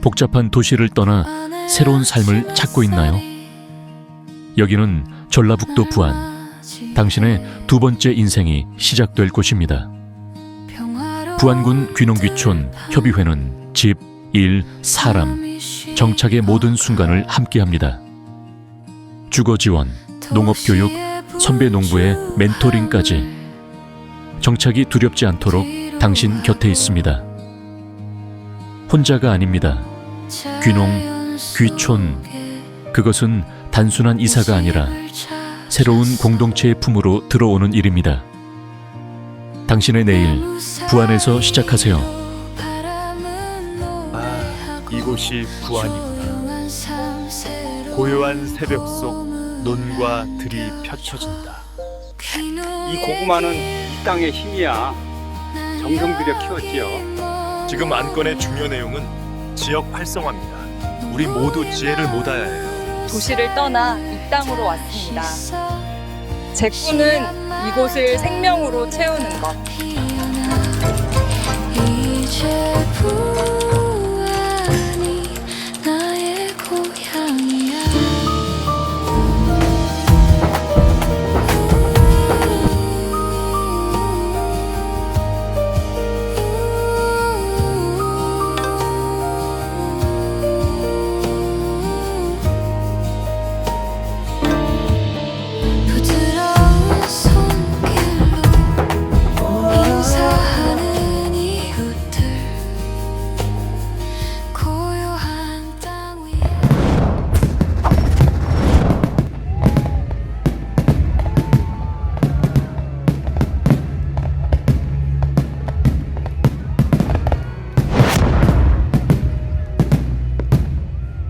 복잡한 도시를 떠나 새로운 삶을 찾고 있나요? 여기는 전라북도 부안. 당신의 두 번째 인생이 시작될 곳입니다. 부안군 귀농귀촌 협의회는 집, 일, 사람, 정착의 모든 순간을 함께합니다. 주거 지원, 농업 교육, 선배 농부의 멘토링까지 정착이 두렵지 않도록 당신 곁에 있습니다. 혼자가 아닙니다. 귀농, 귀촌, 그것은 단순한 이사가 아니라 새로운 공동체의 품으로 들어오는 일입니다. 당신의 내일 부안에서 시작하세요. 아, 이곳이 부안이구나. 고요한 새벽 속 논과 들이 펼쳐진다. 이 고구마는 이 땅의 힘이야. 정성 들여 키웠지요. 지금 안건의 중요 내용은 지역 활성화입니다. 우리 모두 지혜를 모아야 해요. 도시를 떠나 이 땅으로 왔습니다. 제 꿈은 이곳을 생명으로 채우는 것.